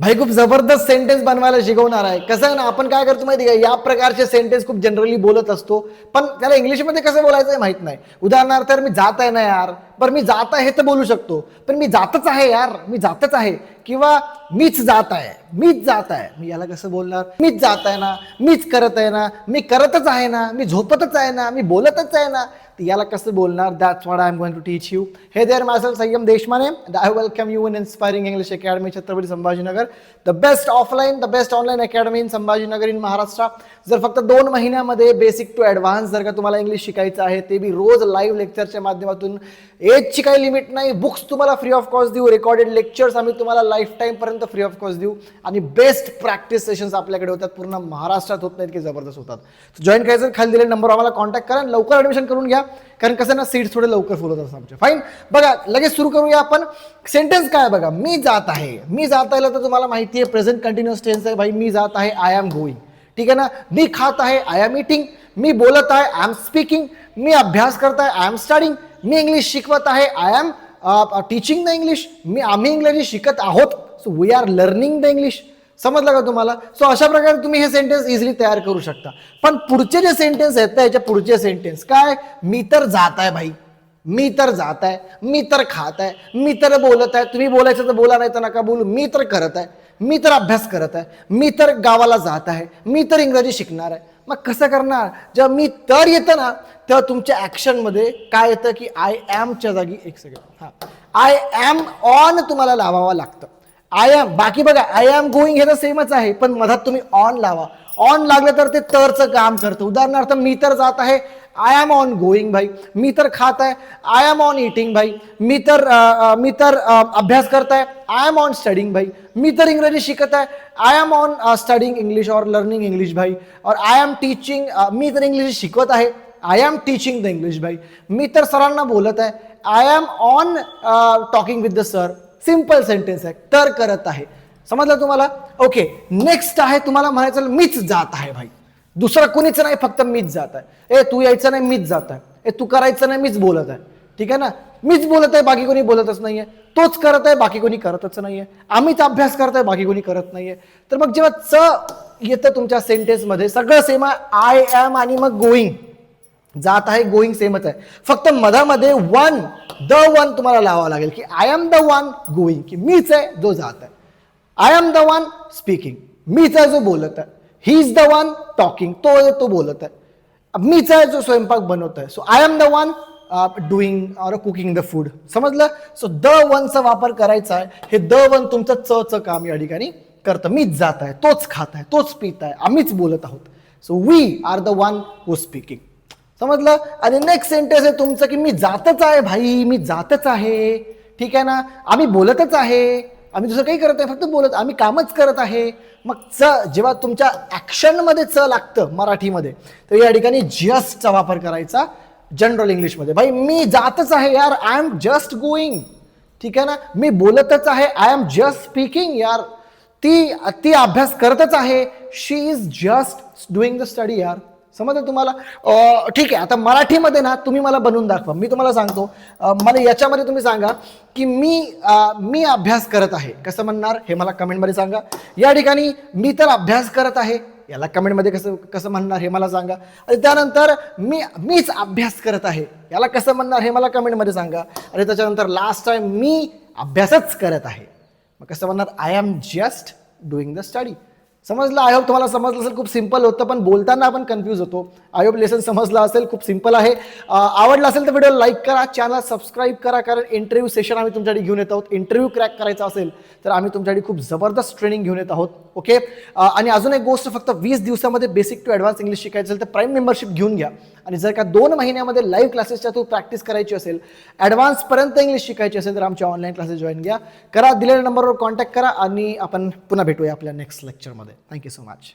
भाई खूप जबरदस्त सेंटेन्स बनवायला शिकवणार आहे. कसं ना आपण काय करतो माहिती का? या प्रकारचे सेंटेन्स खूप जनरली बोलत असतो. पण त्याला इंग्लिशमध्ये कसं बोलायचं आहे माहीत नाही. उदाहरणार्थ मी जात आहे ना यार. पण मी जात आहे तर बोलू शकतो. पण मी जातच आहे यार. मी जातच आहे. किंवा मीच जात आहे. मीच जात आहे. मी याला कसं बोलणार? मीच जात आहे ना. मीच करत आहे ना. मी करतच आहे ना. मी झोपतच आहे ना. मी बोलतच आहे ना. तर याला कसं बोलणार? That's what I am going to teach you hey there myself Sanyam Deshmane I welcome you in inspiring English academy Chhatrapati Sambhajinagar the best offline the best online academy in Sambhajinagar in Maharashtra जर फक्त दोन महिन्यामध्ये basic to advance जर का तुम्हाला English शिकायचं आहे ते बी रोज लाईव्ह लेक्चरच्या माध्यमातून. एजची काही लिमिट नाही. बुक्स तुम्हाला फ्री ऑफ कॉस्ट देऊ. रेकॉर्डेड लेक्चर्स आम्ही तुम्हाला लाईफ टाईमपर्यंत फ्री ऑफ कॉस्ट देऊ. आणि बेस्ट प्रॅक्टिस सेशन्स आपल्याकडे होतात. पूर्ण महाराष्ट्रात होत नाहीत की जबरदस्त होतात. जॉईन करायचं खाली दिले नंबर आम्हाला कॉन्टॅक्ट करा. लवकर ॲडमिशन करून घ्या. कारण कसं ना सीट्स थोडे लवकर फुल असतात आमचे. फाईन बघा लगेच सुरू करूया आपण. सेंटेन्स काय बघा? मी जात आहे. मी जात आहे तर तुम्हाला माहिती आहे प्रेझेंट कंटिन्युअस टेन्स आहे. भाई मी जात आहे आय एम गोईंग ठीक आहे ना? मी खात आहे आय एम इटिंग मी बोलत आहे आय एम स्पीकिंग मी अभ्यास करत आहे आय एम स्टडिंग मी इंग्लिश शिकवत आहे I am teaching the English मी आम्ही इंग्लिश शिकत आहोत. So we are learning the English समजलं का तुम्हाला? सो अशा प्रकारे तुम्ही हे सेंटेन्स इझिली तयार करू शकता. पण पुढचे जे सेंटेन्स आहेत ना याच्या पुढचे सेंटेन्स काय? मी तर जात आहे भाई. मी तर जात आहे मी तर खात आहे मी तर बोलत आहे तुम्ही बोलायचं तर बोला नाही तर नका बोलू. मी तर करत आहे मी तर अभ्यास करत आहे मी तर गावाला जात आहे मी तर इंग्रजी शिकणार आहे. मग कसं करणार? जेव्हा मी तर येतं ना तेव्हा तुमच्या ॲक्शनमध्ये काय येतं की आय ॲमच्या जागी एक सेकंड हां. आय ॲम ऑन तुम्हाला लावावं लागतं. आय एम बाकी बघा आय एम गोईंग हे तर सेमच आहे पण मधात तुम्ही ऑन लावा. ऑन लागलं तर ते तरचं काम करतं. उदाहरणार्थ मी तर जात आहे आय एम ऑन गोईंग भाई. मी तर खात आहे आय एम ऑन इटिंग भाई. मी तर मी तर अभ्यास करत आहे आय एम ऑन स्टडिंग भाई. मी तर इंग्रजी शिकत आहे I am on studying English और लर्निंग इंग्लिश भाई. और आय एम टीचिंग मी तर इंग्लिश शिकवत आहे I am teaching the English भाई. मी तर सरांना बोलत आहे I am on talking with the sir simple sentence आहे तर करत आहे. समजलं तुम्हाला? ओके नेक्स्ट आहे तुम्हाला म्हणायचं मीच जात आहे भाई. दुसरं कुणीच नाही फक्त मीच जात आहे. ए तू यायचं नाही मीच जात आहे. ए तू करायचं नाही मीच बोलत आहे. ठीक आहे ना? मीच बोलत आहे बाकी कोणी बोलतच नाहीये. तोच करत आहे बाकी कोणी करतच नाहीये. आम्हीच अभ्यास करत आहे बाकी कोणी करत नाहीये. तर मग जेव्हा च येतं तुमच्या सेंटेन्समध्ये सगळं सेम आहे आय एम आणि मग गोईंग जात आहे गोईंग सेमच आहे. फक्त मधामध्ये वन द वन तुम्हाला लावावं लागेल की I am the one going की मीच आहे जो जात आहे. I am the one speaking मीच आहे जो बोलत आहे. He is the one talking तो आहे तो बोलत आहे. मीच आहे जो स्वयंपाक बनवत आहे. So I am the one doing or cooking the food समजलं? सो द वनचा वापर करायचा आहे. हे द वन तुमचं च च काम या ठिकाणी करतं. मीच जात आहे तोच खात आहे तोच पित आहे. आम्हीच बोलत आहोत. So we are the one who speaking समजलं? आणि नेक्स्ट सेंटेन्स आहे तुमचं की मी जातच आहे भाई मी जातच आहे. ठीक आहे ना? आम्ही बोलतच आहे. आम्ही दुसरं काही करत नाही फक्त बोलत आम्ही कामच करत आहे. मग च जेव्हा तुमच्या ॲक्शनमध्ये च लागतं मराठीमध्ये तर या ठिकाणी जस्टचा वापर करायचा जनरल इंग्लिशमध्ये भाई मी जातच आहे यार आय एम जस्ट गोईंग ठीक आहे ना? मी बोलतच आहे आय एम जस्ट स्पीकिंग यार. ती ती अभ्यास करतच आहे. She is just doing the study यार. समजलं तुम्हाला? ठीक आहे आता मराठीमध्ये ना तुम्ही मला बनवून दाखवा. मी तुम्हाला सांगतो. मला याच्यामध्ये तुम्ही सांगा की मी आ, मी अभ्यास करत आहे. कसं म्हणणार? हे मला कमेंटमध्ये सांगा. या ठिकाणी मी तर अभ्यास करत आहे. याला कमेंटमध्ये कसं कसं म्हणणार हे मला सांगा. आणि त्यानंतर मी मीच अभ्यास करत आहे. याला कसं म्हणणार हे मला कमेंटमध्ये सांगा. आणि त्याच्यानंतर लास्ट टाईम मी अभ्यासच करत आहे. मग कसं म्हणणार? I am just doing the study समजलं? आय होप तुम्हाला समजलं असेल खूप सिंपल होतं पण बोलताना आपण कन्फ्यूज होतो. आय होप लेसन समजलं असेल खूप सिंपल आहे. आवडलं असेल तर व्हिडिओ लाईक करा चॅनल सबस्क्राईब करा कारण इंटरव्ह्यू सेशन आम्ही तुमच्यासाठी घेऊन येत आहोत. इंटरव्ह्यू क्रॅक करायचा असेल तर आम्ही तुमच्यासाठी खूप जबरदस्त ट्रेनिंग घेऊन येत आहोत. ओके आणि अजून एक गोष्ट फक्त वीस दिवसामध्ये बेसिक टू ॲडव्हान्स इंग्लिश शिकायचं असेल तर प्राईम मेंबरशिप घेऊन घ्या. आणि जर का दोन महिन्यामध्ये लाईव्ह क्लासेसच्या थ्रू प्रॅक्टिस करायची असेल ॲडव्हान्सपर्यंत इंग्लिश शिकायची असेल तर आमच्या ऑनलाईन क्लासेस जॉईन घ्या. करा दिलेल्या नंबरवर कॉन्टॅक्ट करा आणि आपण पुन्हा भेटूया आपल्या नेक्स्ट लेक्चरमध्ये थँक्यू सो मच